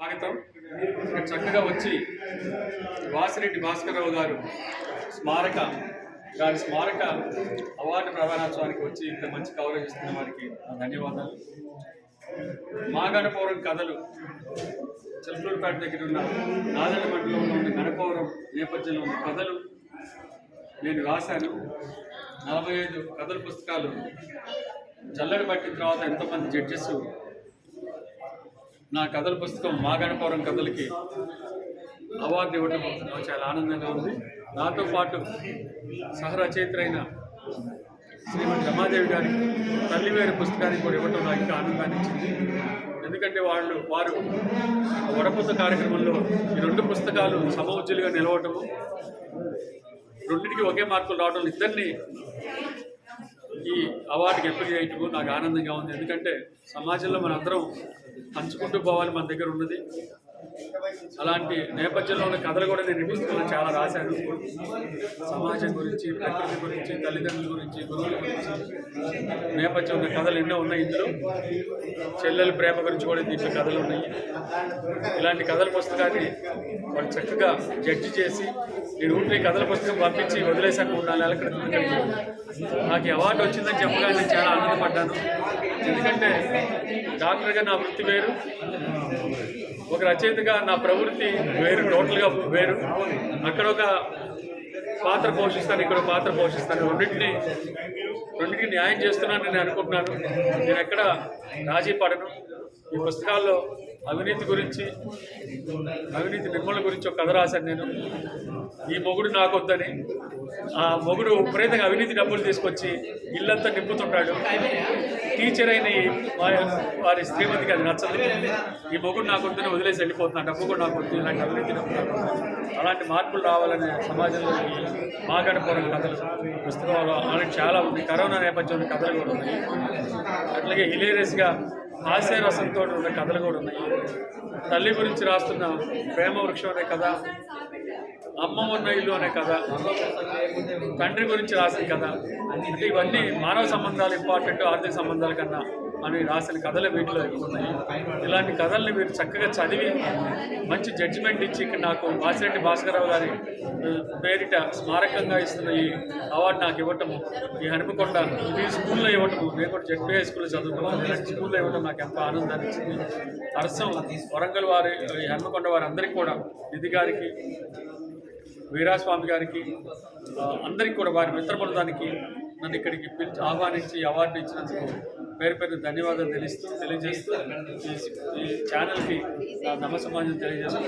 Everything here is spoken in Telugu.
స్వాగతం. చక్కగా వచ్చి వాసిరెడ్డి భాస్కరరావు గారు స్మారక గారి స్మారక అవార్డు ప్రధానోత్సవానికి వచ్చి ఇంత మంచి కవరేజ్ ఇస్తున్న వారికి ధన్యవాదాలు. మాగణపౌరం కథలు. చిలకలూరుపేట దగ్గర ఉన్న నాదల మండలంలో ఉన్న గణపౌరం నేపథ్యంలో ఉన్న కథలు నేను రాశాను. నలభై ఐదు కథల పుస్తకాలు. జల్లెడ పట్టిన తర్వాత ఎంతోమంది జడ్జెస్ నా కథల పుస్తకం మాగణపురం కథలకి అవార్డు ఇవ్వడం నాకు చాలా ఆనందంగా ఉంది. నాతో పాటు సహరచయిత్రైన శ్రీమతి రమాదేవి గారి తల్లివేరు పుస్తకానికి కూడా ఇవ్వడం నాకు ఇంకా ఆనందాన్ని ఇచ్చింది. ఎందుకంటే వాళ్ళు వారు వడపుత్త కార్యక్రమంలో ఈ రెండు పుస్తకాలు సమవుజ్జులుగా నిలవటము రెండింటికి ఒకే మార్కులు రావడం ఇద్దరిని ఈ అవార్డుకి ఎంపిక చేయటము నాకు ఆనందంగా ఉంది. ఎందుకంటే సమాజంలో మనందరం పంచుకుంటూ పోవాలి మన దగ్గర ఉన్నది. అలాంటి నేపథ్యంలో ఉన్న కథలు కూడా నేను నిర్మిస్తున్న చాలా రాశాను సమాజం గురించి ప్రకృతి గురించి తల్లిదండ్రుల గురించి గురువుల గురించి నేపథ్యం ఉన్న కథలు ఎన్నో ఉన్నాయి ఇందులో. చెల్లెల ప్రేమ గురించి కూడా దీంట్లో కథలు ఉన్నాయి. ఇలాంటి కథల పుస్తకాన్ని వాళ్ళు చక్కగా జడ్జి చేసి నేను ఊరికి కథల పుస్తకం పంపించి వదిలేసాక మూడు నాలుగు నెలల క్రితం నాకు అవార్డు వచ్చిందని చెప్పగానే నేను చాలా ఆనందపడ్డాను. ఎందుకంటే డాక్టర్గా నా వృత్తి వేరు. ఒక రచయితగా నా ప్రవృత్తి వేరు టోటల్గా వేరు. అక్కడ ఒక పాత్ర పోషిస్తాను ఇక్కడ పాత్ర పోషిస్తాను. రెండింటిని రెండింటికి న్యాయం చేస్తున్నాను నేను అనుకుంటున్నాను. నేను ఎక్కడ రాజీ పడను. ఈ పుస్తకాల్లో అవినీతి గురించి అవినీతి నిర్మూలన గురించి ఒక కథ రాశాను నేను. ఈ మొగుడు నాకొద్దని ఆ మొగుడు విపరీతంగా అవినీతి డబ్బులు తీసుకొచ్చి ఇల్లంతా నింపుతుంటాడు. టీచర్ అయిన వారి శ్రీమతికి అది నచ్చదు. ఈ మొగుడు నాకు వద్దని వదిలేసి వెళ్ళిపోతున్నాడు. డబ్బు కూడా నాకు వద్దు ఇలాంటి అభివృద్ధి అలాంటి మార్పులు రావాలనే సమాజంలో ఈ కథలు పుస్తకాలు అలాంటి చాలా ఉంది కరోనా నేపథ్యంలో కథలు కూడా ఉన్నాయి. అట్లాగే హిలేరియస్గా హాస్యరసంతో ఉన్న కథలు కూడా ఉన్నాయి. తల్లి గురించి రాస్తున్న ప్రేమ వృక్షం అనే కథ అమ్మ ఉన్న ఇల్లు అనే కథ తండ్రి గురించి రాసిన కథ అంటే ఇవన్నీ మానవ సంబంధాలు ఇంపార్టెంట్ ఆర్థిక సంబంధాల కన్నా అని రాసిన కథలు వీటిలో ఎక్కువ ఉన్నాయి. ఇలాంటి కథల్ని మీరు చక్కగా చదివి మంచి జడ్జిమెంట్ ఇచ్చి ఇక్కడ నాకు వాసిరెడ్డి భాస్కరరావు గారి పేరిట స్మారకంగా ఇస్తున్న ఈ అవార్డు నాకు ఇవ్వటము ఈ హనుమకొండ ఈ స్కూల్లో ఇవ్వటము నేను కూడా జడ్పీఐ స్కూల్లో చదువుకున్నాను ఇలాంటి స్కూల్లో ఇవ్వటం నాకు ఎంతో ఆనందాన్ని ఇచ్చింది అరసం వరంగల్ వారి ఈ హనుమకొండ వారి అందరికీ కూడా నిధి గారికి వీరాస్వామి గారికి అందరికి అందరికీ కూడా వారి మిత్రబృందానికి నన్ను ఇక్కడికి పిలిచి ఆహ్వానించి అవార్డు ఇచ్చినందుకు పేరు పేరు ధన్యవాదాలు తెలుస్తూ తెలియజేస్తూ ఈ- ఈ ఛానల్కి నా నమస్సమాజం తెలియజేస్తూ